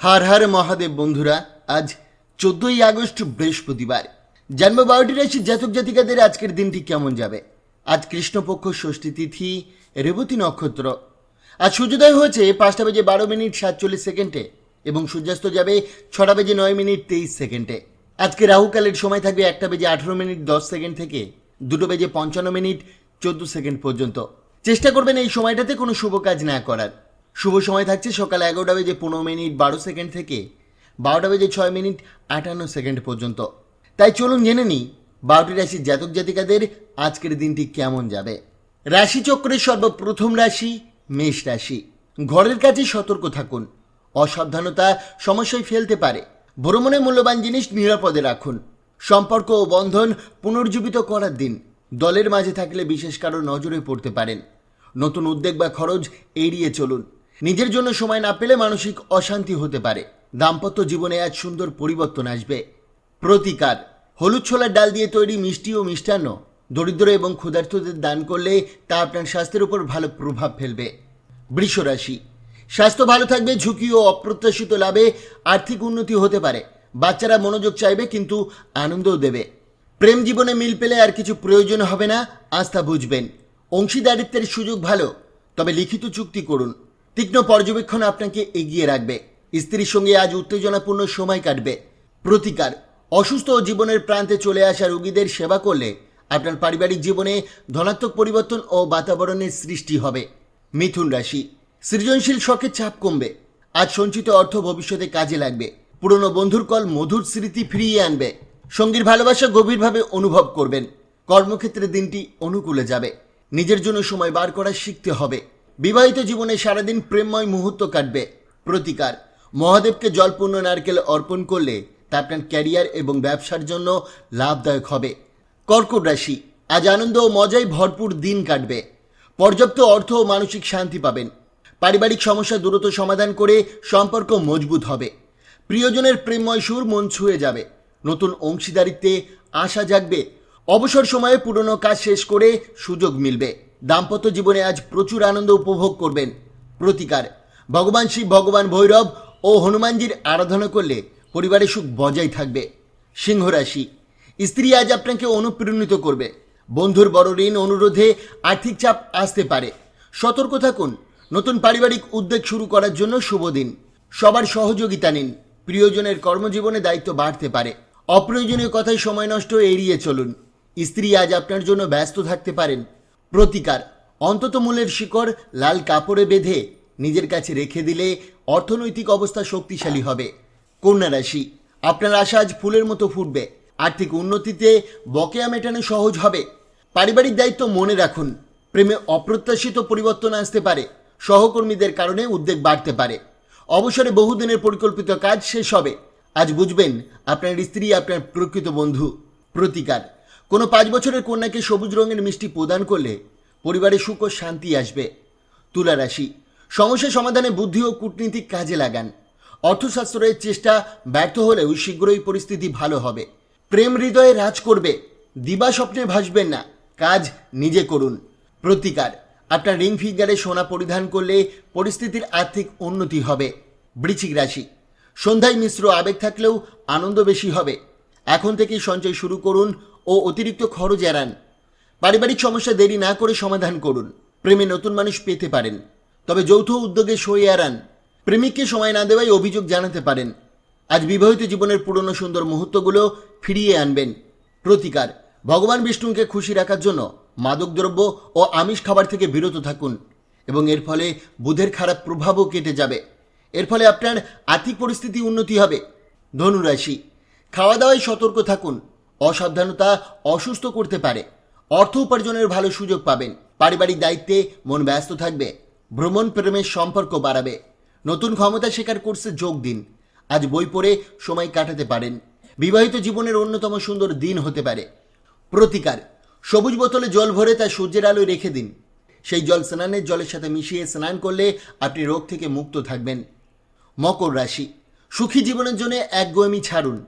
হার হার মহাদেব বন্ধুরা, আজ চোদ্দই আগস্ট বৃহস্পতিবার। জন্ম বারোটি রাশির জাতক জাতিকাদের আজকের দিনটি কেমন যাবে? আজ কৃষ্ণপক্ষ ষষ্ঠী তিথি, রেবতী নক্ষত্র। আজ সূর্যোদয় হয়েছে পাঁচটা বেজে বারো মিনিট সাতচল্লিশ সেকেন্ডে এবং সূর্যাস্ত যাবে ছটা বেজে নয় মিনিট তেইশ সেকেন্ডে। আজকে রাহুকালের সময় থাকবে একটা বেজে আঠেরো মিনিট দশ সেকেন্ড থেকে দুটো বেজে পঞ্চান্ন মিনিট চোদ্দ সেকেন্ড পর্যন্ত। চেষ্টা করবেন এই সময়টাতে কোনো শুভ কাজ না করার। শুভ সময় থাকছে সকাল এগারোটা বেজে পনেরো মিনিট বারো সেকেন্ড থেকে, বারোটা বেজে ছয় মিনিট আটান্ন সেকেন্ড পর্যন্ত। তাই চলুন জেনে নিই, বারোটি রাশির জাতক জাতিকাদের আজকের দিনটি কেমন যাবে। রাশিচক্রের সর্বপ্রথম রাশি মেষ রাশি। ঘরের কাছে সতর্ক থাকুন, অসাবধানতা সমস্যায় ফেলতে পারে। ভ্রমণে মূল্যবান জিনিস নিরাপদে রাখুন। সম্পর্ক ও বন্ধন পুনর্জীবিত করার দিন, দলের মাঝে থাকলে বিশেষ কারও নজরে পড়তে পারেন। নতুন উদ্যোগ বা খরচ এড়িয়ে চলুন। নিজের জন্য সময় না পেলে মানসিক অশান্তি হতে পারে। দাম্পত্য জীবনে আজ সুন্দর পরিবর্তন আসবে। প্রতিকার। হলুদ ছোলার ডাল দিয়ে তৈরি মিষ্টি ও মিষ্টান্ন দরিদ্র এবং ক্ষুধার্তদের দান করলে তা আপনার স্বাস্থ্যের উপর ভালো প্রভাব ফেলবে। বৃষরাশি স্বাস্থ্য ভালো থাকবে, ঝুঁকি ও অপ্রত্যাশিত লাভে আর্থিক উন্নতি হতে পারে। বাচ্চারা মনোযোগ চাইবে, কিন্তু আনন্দও দেবে। প্রেম জীবনে মিল পেলে আর কিছু প্রয়োজন হবে না, আস্থা বুঝবেন। অংশীদারিত্বের সুযোগ ভালো। তবে লিখিত চুক্তি করুন। তীক্ষ্ণ পর্যবেক্ষণ আপনাকে এগিয়ে রাখবে। স্ত্রীর সঙ্গে আজ উত্তেজনাপূর্ণ সময় কাটবে। প্রতিকার, অসুস্থ জীবনের প্রান্তে চলে আসা রোগীদের সেবা করলে আপনার পারিবারিক জীবনে ধনাত্মক পরিবর্তন ও বাতাবরণের সৃষ্টি হবে। মিথুন রাশি, সৃজনশীল শখের চাপ কমবে। আজ সঞ্চিত অর্থ ভবিষ্যতে কাজে লাগবে। পুরনো বন্ধুর কল মধুর স্মৃতি ফিরিয়ে আনবে। সঙ্গীর ভালোবাসা গভীরভাবে অনুভব করবেন। কর্মক্ষেত্রে দিনটি অনুকূলে যাবে। নিজের জন্য সময় বার করা শিখতে হবে। বিবাহিত জীবনে সারাদিন প্রেমময় মুহূর্ত কাটবে। প্রতিকার। মহাদেবকে জলপূর্ণ নারকেল অর্পণ করলে তা আপনার ক্যারিয়ার এবং ব্যবসার জন্য লাভদায়ক হবে। কর্কট রাশি। আজ আনন্দ ও মজায় ভরপুর দিন কাটবে। পর্যাপ্ত অর্থ ও মানসিক শান্তি পাবেন। পারিবারিক সমস্যা দ্রুত সমাধান করে সম্পর্ক মজবুত হবে। প্রিয়জনের প্রেমময় সুর মন ছুঁয়ে যাবে। নতুন অংশীদারিত্বে আশা জাগবে। অবসর সময়ে পুরনো কাজ শেষ করে সুযোগ মিলবে। দাম্পত্য জীবনে আজ প্রচুর আনন্দ উপভোগ করবেন প্রতিকার। ভগবান শিব ভগবান ভৈরব ও হনুমানজির আরাধনা করলে পরিবারে সুখ বজায় থাকবে। সিংহ রাশি। স্ত্রী আজ আপনাকে অনুপ্রেরণিত করবে। বন্ধুর বড় ঋণ অনুরোধে আর্থিক চাপ আসতে পারে। সতর্ক থাকুন। নতুন পারিবারিক উদ্যোগ শুরু করার জন্য শুভ দিন। সবার সহযোগিতা নিন। প্রিয়জনের কর্মজীবনে দায়িত্ব বাড়তে পারে। অপ্রয়োজনীয় কথায় সময় নষ্ট এড়িয়ে চলুন। স্ত্রী আজ আপনার জন্য ব্যস্ত থাকতে পারেন। প্রতিকার। অন্তত মূলের শিকড় লাল কাপড়ে বেঁধে নিজের কাছে রেখে দিলে অর্থনৈতিক অবস্থা শক্তিশালী হবে। কন্যা রাশি, আপনার আশা আজ ফুলের মতো ফুটবে। আর্থিক উন্নতিতে বকেয়া মেটানো সহজ হবে। পারিবারিক দায়িত্ব মনে রাখুন, প্রেমে অপ্রত্যাশিত পরিবর্তন আসতে পারে। সহকর্মীদের কারণে উদ্বেগ বাড়তে পারে। অবসরে বহুদিনের পরিকল্পিত কাজ শেষ হবে। আজ বুঝবেন, আপনার স্ত্রী আপনার প্রকৃত বন্ধু। প্রতিকার। কোনো পাঁচ বছরের কন্যাকে সবুজ রঙের মিষ্টি প্রদান করলে পরিবারে সুখ ও শান্তি আসবে। তুলা রাশি। সমস্যা সমাধানে বুদ্ধি ও কূটনীতিক কাজে লাগান। অর্থশাস্ত্রের চেষ্টা ব্যর্থ হলেও শীঘ্রই পরিস্থিতি ভালো হবে। প্রেম হৃদয়ে রাজ করবে। দিবা স্বপ্নে ভাসবেন না। কাজ নিজে করুন। প্রতিকার। আপনার রিং ফিঙ্গারে সোনা পরিধান করলে পরিস্থিতির আর্থিক উন্নতি হবে। বৃশ্চিক রাশি। সন্ধ্যায় মিশ্র আবেগ থাকলেও আনন্দ বেশি হবে। এখন থেকেই সঞ্চয় শুরু করুন ও অতিরিক্ত খরচ এড়ান। পারিবারিক সমস্যা দেরি না করে সমাধান করুন। প্রেমে নতুন মানুষ পেতে পারেন। তবে যৌথ উদ্যোগে সই এড়ান। প্রেমিককে সময় না দেওয়ায় অভিযোগ জানাতে পারেন। আজ বিবাহিত জীবনের পুরনো সুন্দর মুহূর্তগুলো ফিরিয়ে আনবেন। প্রতিকার, ভগবান বিষ্ণুকে খুশি রাখার জন্য মাদকদ্রব্য ও আমিষ খাবার থেকে বিরত থাকুন এবং এর ফলে বুধের খারাপ প্রভাবও কেটে যাবে। এর ফলে আপনার আর্থিক পরিস্থিতি উন্নতি হবে। ধনুরাশি, খাওয়া দাওয়ায় সতর্ক থাকুন। অসাবধানতা অসুস্থ করতে পারে। অর্থ উপার্জনের ভালো সুযোগ পাবেন। পারিবারিক দায়িত্বে মন ব্যস্ত থাকবে। ভ্রমণ প্রেমের সম্পর্ক বাড়াবে। নতুন ক্ষমতা শেখার কোর্সে যোগ দিন। আজ বই পড়ে সময় কাটাতে পারেন। বিবাহিত জীবনের অন্যতম সুন্দর দিন হতে পারে। প্রতিকার, সবুজ বোতলে জল ভরে তা সূর্যের আলোয় রেখে দিন। সেই জল স্নানের জলের সাথে মিশিয়ে স্নান করলে আপনি রোগ থেকে মুক্ত থাকবেন। মকর রাশি, সুখী জীবনের জন্য একগোয়েমি ছাড়ুন।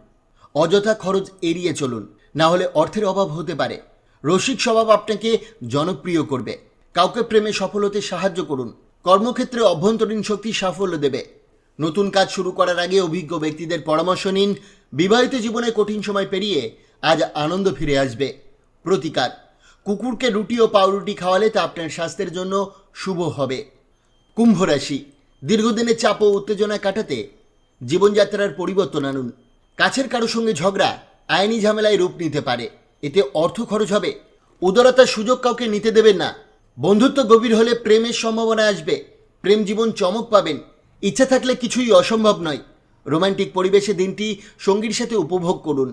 অযথা খরচ এড়িয়ে চলুন, না হলে অর্থের অভাব হতে পারে। রসিক স্বভাব আপনাকে জনপ্রিয় করবে। কাউকে প্রেমে সফল হতে সাহায্য করুন। কর্মক্ষেত্রে অভ্যন্তরীণ শক্তি সাফল্য দেবে। নতুন কাজ শুরু করার আগে অভিজ্ঞ ব্যক্তিদের পরামর্শ নিন। বিবাহিত জীবনে কঠিন সময় পেরিয়ে আজ আনন্দ ফিরে আসবে। প্রতিকার। কুকুরকে রুটি ও পাউরুটি খাওয়ালে তা আপনার স্বাস্থ্যের জন্য শুভ হবে। কুম্ভ রাশি। দীর্ঘদিনের চাপ ও উত্তেজনা কাটাতে জীবনযাত্রার পরিবর্তন আনুন। কাছের কারও সঙ্গে ঝগড়া, আইনি ঝামেলায় রূপ নিতে পারে। এতে অর্থ খরচ হবে। উদারতার সুযোগ কাউকে নিতে দেবেন না। বন্ধুত্ব গভীর হলে প্রেমের সম্ভাবনা আসবে। প্রেম জীবন চমক পাবেন। ইচ্ছা থাকলে কিছুই অসম্ভব নয়। রোমান্টিক পরিবেশে দিনটি সঙ্গীর সাথে উপভোগ করুন।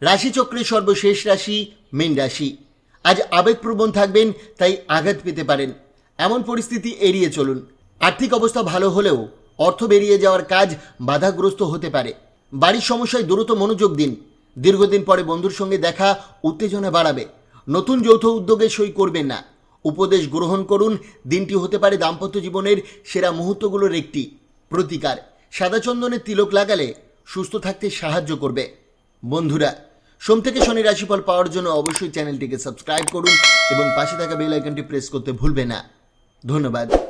রাশিচক্রের সর্বশেষ রাশি মীন রাশি। আজ আবেগপ্রবণ থাকবেন, তাই আঘাত পেতে পারেন। এমন পরিস্থিতি এড়িয়ে চলুন। আর্থিক অবস্থা ভালো হলেও অর্থ বেরিয়ে যাওয়ার কাজ বাধাগ্রস্ত হতে পারে। বাড়ির সমস্যায় দ্রুত মনোযোগ দিন। দীর্ঘদিন পরে বন্ধুর সঙ্গে দেখা উত্তেজনা বাড়াবে। নতুন যৌথ উদ্যোগে সই করবেন না। উপদেশ গ্রহণ করুন। দিনটি হতে পারে দাম্পত্য জীবনের সেরা মুহূর্তগুলোর একটি প্রতিকার। সাদা চন্দনের তিলক লাগালে সুস্থ থাকতে সাহায্য করবে। বন্ধুরা, সোম থেকে শনি রাশিফল পাওয়ার জন্য অবশ্যই চ্যানেলটিকে সাবস্ক্রাইব করুন এবং পাশে থাকা বেল আইকনটি প্রেস করতে ভুলবে না। ধন্যবাদ।